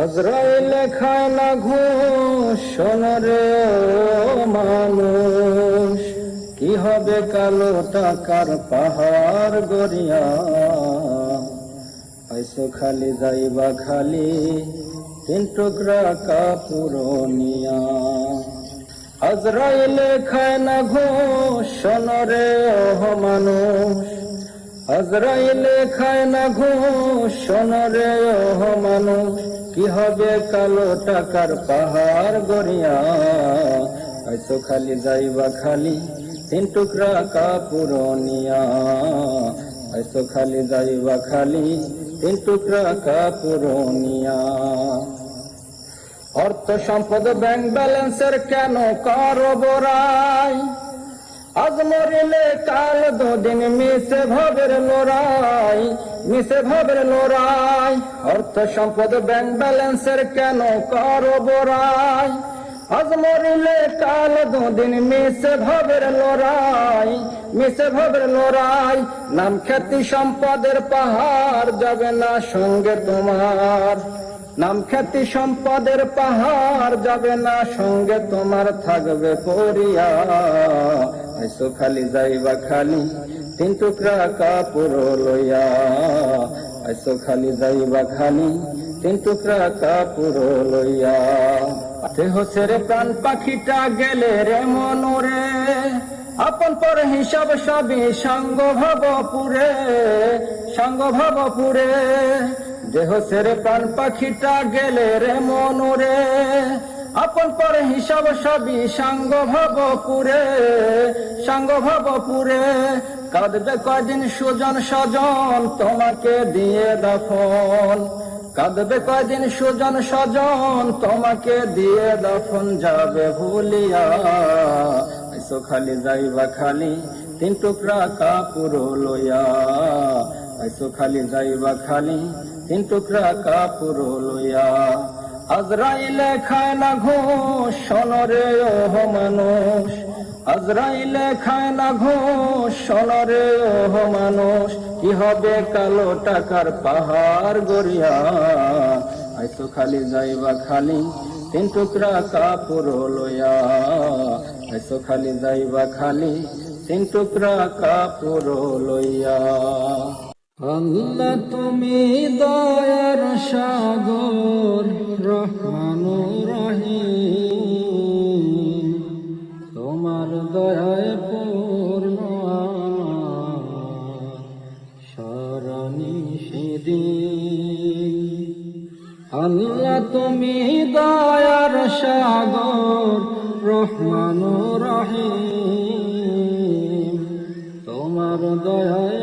আজরাইলে খায় না ঘুষ শোনরে মানুষ। কি হবে কালো টাকার পাহাড় গড়িয়া? আইসো খালি যাইবা খালি, তিন টুকরা কাপুরনিয়া আজরাইলে খায় না ঘুষ শোনরে মানুষ। আজরাইলে খায় না ঘুষ শোনরে ওহ মানুষ, কি হবে কালো টাকার পাহাড় গড়িয়া? আইসো খালি যাইবা খালি, তিন টুকরা কাপুরনিয়া আইসো খালি যাইবা খালি, তিন টুকরা কাপুরনিয়া অর্থ সম্পদ ব্যাংক ব্যালেন্সের কেন কারও বড়াই? আজ মরিলে কাল দুদিন মিশে ভবের লড়াই, মিশে ভবের লড়াই। অর্থ সম্পদ ব্যাংক ব্যালেন্সের কেন কারও বড়াই আজ মরিলে কাল দুদিন মিশে ভবের লড়াই, মিশে ভবের লড়াই। নাম খ্যাতি সম্পদের পাহাড় যাবে না সঙ্গে তোমার। নাম খ্যাতি সম্পদের পাহাড় যাবে না, সঙ্গে তোমার থাকবে পরিয়া। আইসো খালি যাইবা খালি, তিন টুকরা কাপড় লইয়া। আইসো খালি যাইবা খালি, তিন টুকরা কাপড় লইয়া। দেহ ছেড়ে প্রাণ পাখিটা গেলে রে মনোরে, আপন পর হিসাব সবই সাঙ্গ ভবপুরে সাঙ্গ ভবপুরে দেহ সেরে প্রাণ পাখিটা গেলে রে মনোরে। আপন পর হিসাব সবই সাঙ্গ ভবপুরে সাঙ্গ ভবপুরে। কাঁদবে কদিন সুজন সজন তোমাকে দিয়ে দফন। কাঁদবে কদিন সুজন সজন তোমাকে দিয়ে দফন যাবে ভুলিয়া। খালি যাইবা খালি, তিন টুকরা কাপুর লইয়া। খালি যাইবা খালি তিন টুকরা কাপুর লইয়া। আজরাইলে খায় না ঘোষ শোনরে ওহ মানুষ। আজরাইলে খায় না ঘোষ শোনরে ওহ মানুষ। কি হবে কালো টাকার পাহাড় গড়িয়া? আইসো খালি যাইবা খালি তিন টুকরা কাপুর লইয়া। আইসো খালি যাইবা খালি তিন টুকরা কাপুর লইয়া। আল্লাহ তুমি দয়ার সাগর, রহমান রহিম। তোমার দয়ায় পূর্ণ সারানি আল্লাহ তুমি দয়ার সাগর রহমানুর রহিম। তোমার দয়ায়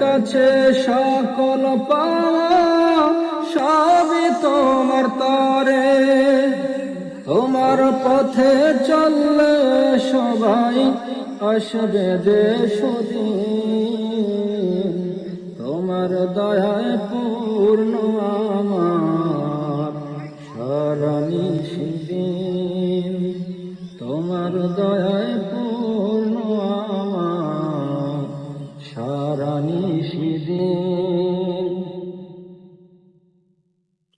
কাছে সকল সবই তোমার তরে। তোমার পথে চললে সবাই আসবে দেশ তোমার দয়ায় পূর্ণ আমার সারানি সেদিন। তোমার দয়ায়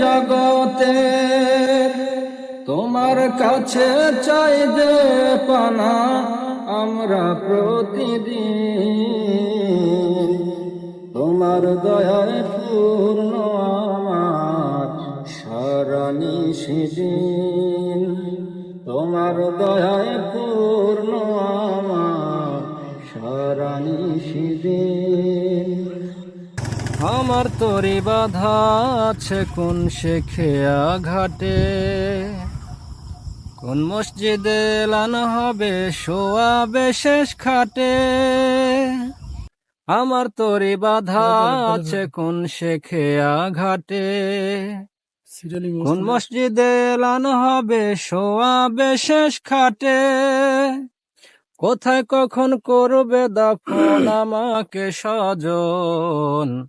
জগতে, তোমার কাছে চাই দে পানা আমরা প্রতিদিন। তোমার দয়ায় পূর্ণ আমার সারানি সেদিন। তোমার দয়ায় পূর্ণ আমার সারানি সেদিন। আমার তরি বাধা আছে কোন শেখেয়া ঘাটে কোন মসজিদে লানা হবে শোয়াবে শেষ খাটে? আমার তরি বাধা আছে কোন শেখেয়া ঘাটে কোন মসজিদে? লানো হবে শোয়াবে শেষ খাটে? কোথায় কখন করবে দফন আমাকে স্বজন?